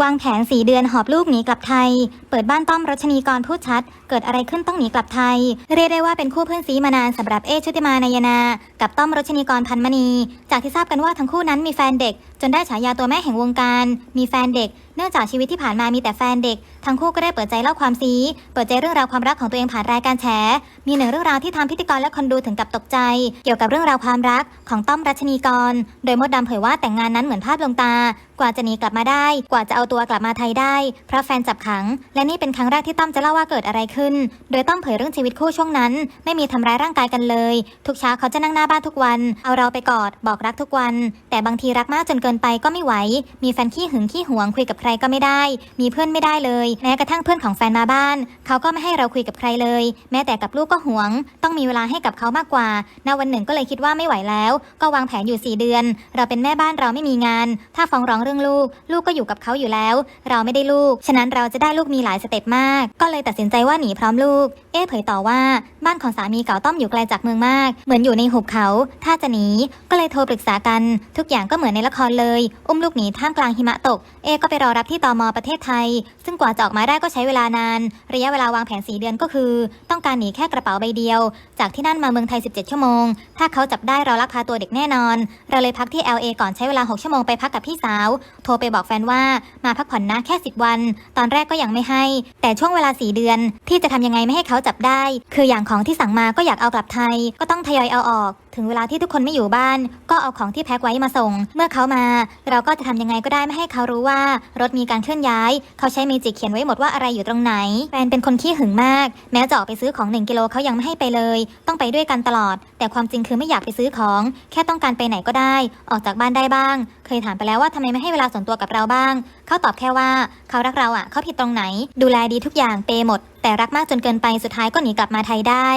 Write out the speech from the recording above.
วางแผนสีเดือนหอบลูกหนีกลับไทย เปิดบ้านต้อมรัชนีกรพูดชัด เกิดอะไรขึ้นต้องหนีกลับไทย เรียกได้ว่าเป็นคู่เพื่อนซีมานานสำหรับเอชุติมานายนา กับต้อมรัชนีกรพันมณี จากที่ทราบกันว่าทั้งคู่นั้นมีแฟนเด็ก จนได้ฉายาตัวแม่แห่งวงการ มีแฟนเด็ก เนื่องจากชีวิตที่ผ่านมามีแต่แฟนเด็ก ทั้งคู่ก็ได้เปิดใจเล่าความซี เปิดใจเรื่องราวความรักของตัวเองผ่านรายการแฉ มีหนึ่งเรื่องราวที่ทำพิธีกรและคนดูถึงกับตกใจ เกี่ยวกับเรื่องราวความรักของต้อมรัชนีกร โดยมดดำเผยว่าแต่งงานนั้นเหมือนภาพลวงตา กว่าจะหนีกลับมาได้ กว่าจะเอาตัวกลับมาไทยได้ เพราะแฟนจับขัง และนี่เป็นครั้งแรกที่ต้อมจะเล่าว่าเกิดอะไรขึ้น โดยต้อมเผยเรื่องชีวิตคู่ช่วงนั้น ไม่มีทำร้ายร่างกายกันเลย ทุกเช้าเขาจะนั่งหน้าบ้านทุกวัน เอาเราไปกอด บอกรักทุกวัน แต่บางทีรักมากจนเกินไปก็ไม่ไหว มีแฟนขี้หึงขี้หวงคุยกับใครก็ไม่ได้ มีเพื่อนไม่ได้เลย แม้กระทั่งเพื่อนของแฟนมาบ้าน เขาก็ไม่ให้เราคุยกับใครเลย แม้แต่กับลูกก็หวง ต้องมีเวลาให้กับเขามากกว่าณวันหนึ่งก็เลยคิดว่าไม่ไหวแล้ว ก็วางแผนอยู่ 4 เดือน เราเป็นแม่บ้านเราไม่มีงาน ถ้าฟ้องร้องเรื่องลูก ลูกก็อยู่กับเขาอยู่แล้ว เราไม่ได้ลูก ฉะนั้นเราจะได้ลูกมีหลายสเต็ปมาก ก็เลยตัดสินใจว่าหนีพร้อมลูก เอ๊เผยต่อว่า บ้านของสามีเก่าต้อมอยู่ไกลจากเมืองมาก เหมือนอยู่ในหุบเขา ถ้าจะหนีก็เลยโทรปรึกษากัน ทุกอย่างก็เหมือนในละครเลยอุ้มลูกหนีท่ามกลางหิมะตก เอก็ไปรอรับที่ตมประเทศไทย ซึ่งกว่าจะออกมาได้ก็ใช้เวลานาน ระยะเวลาวางแผนสีเดือนก็คือ ต้องการหนีแค่กระเป๋าใบเดียว จากที่นั่นมาเมืองไทย 17 ชั่วโมง ถ้าเขาจับได้เราลักพาตัวเด็กแน่นอน เราเลยพักที่ LA ก่อนใช้เวลา 6 ชั่วโมงไปพักกับพี่สาว โทรไปบอกแฟนว่ามาพักผ่อนนะแค่ 10 วัน ตอนแรกก็ยังไม่ให้ แต่ช่วงเวลา4เดือน ที่จะทำยังไงไม่ให้เขาจับได้ คืออย่างของที่สั่งมาก็อยากเอากลับไทย ก็ต้องทยอยเอาออก ถึงเวลาที่ทุกคนไม่อยู่บ้าน ก็เอาของที่แพ็คไว้มาส่ง เมื่อเขามาเราก็จะทำยังไงก็ได้ไม่ให้เขารู้ว่ารถมีการเคลื่อนย้าย เขาใช้เมจิกเขียนไว้หมดว่าอะไรอยู่ตรงไหน แฟนเป็นคนขี้หึงมาก แม้จะออกไปซื้อของ 1 กิโลเขายังไม่ให้ไปเลย ต้องไปด้วยกันตลอด แต่ความจริงคือไม่อยากไปซื้อของ แค่ต้องการไปไหนก็ได้ ออกจากบ้านได้บ้าง เคยถามไปแล้วว่าทำไมไม่ให้เวลาส่วนตัวกับเราบ้าง เขาตอบแค่ว่าเขารักเราอะเขาผิดตรงไหน ดูแลดีทุกอย่างเปหมด แต่รักมากจนเกินไปสุดท้ายก็หนีกลับมาไทยได้